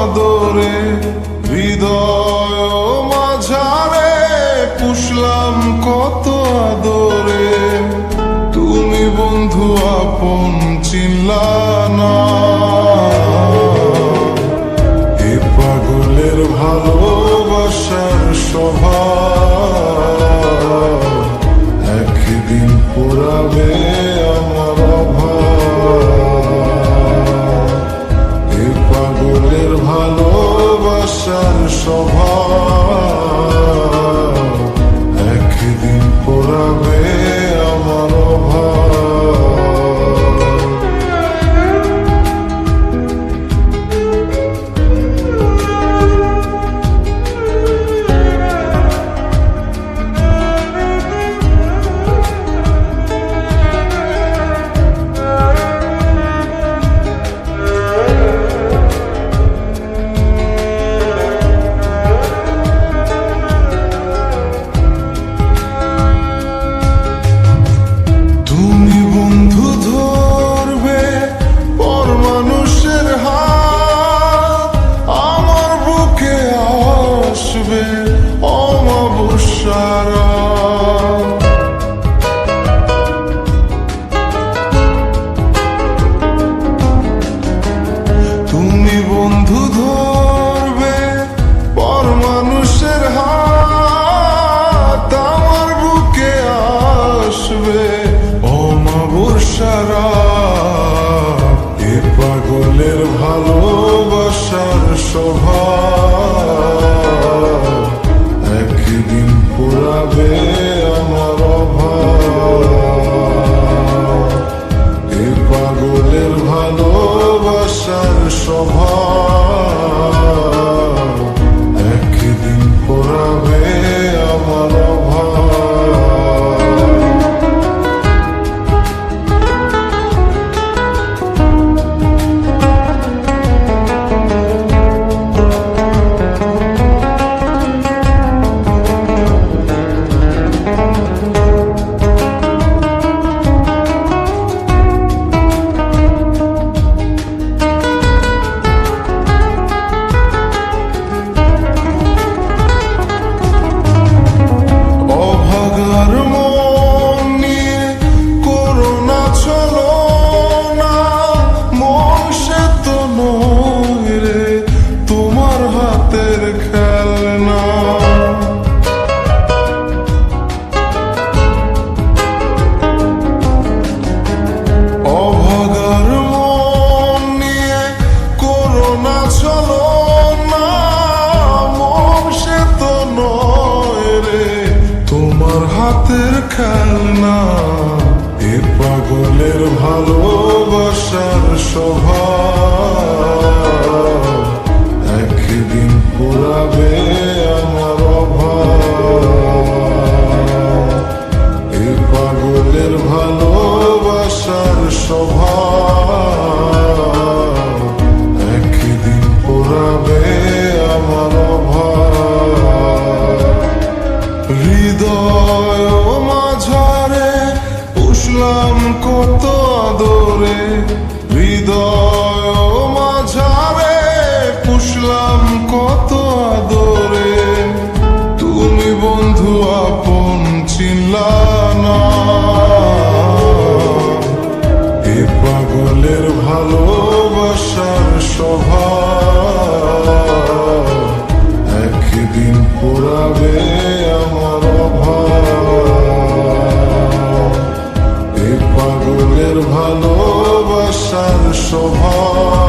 আদরে হৃদয় মাঝারে পুষলাম কত আদরে। তুমি বন্ধু আপন চিল্লা না এ পাগলের ভালোবাসার স্বভাব এ পাগলের ভালোবাসার শোভা। একদিন পুরাবে আমার অভাব। এ পাগলের ভালোবাসার শোভা। হাতের খেলনা এ পাগলের ভালোবাসার স্বভাব একদিন পুরাবে আমার অভাব। এ পাগলের ভালো ফুলের ভালোবাসার শোভা। একদিন পুরাবে আমার অভাব। এ পাগলের ভালোবাসার শোভা।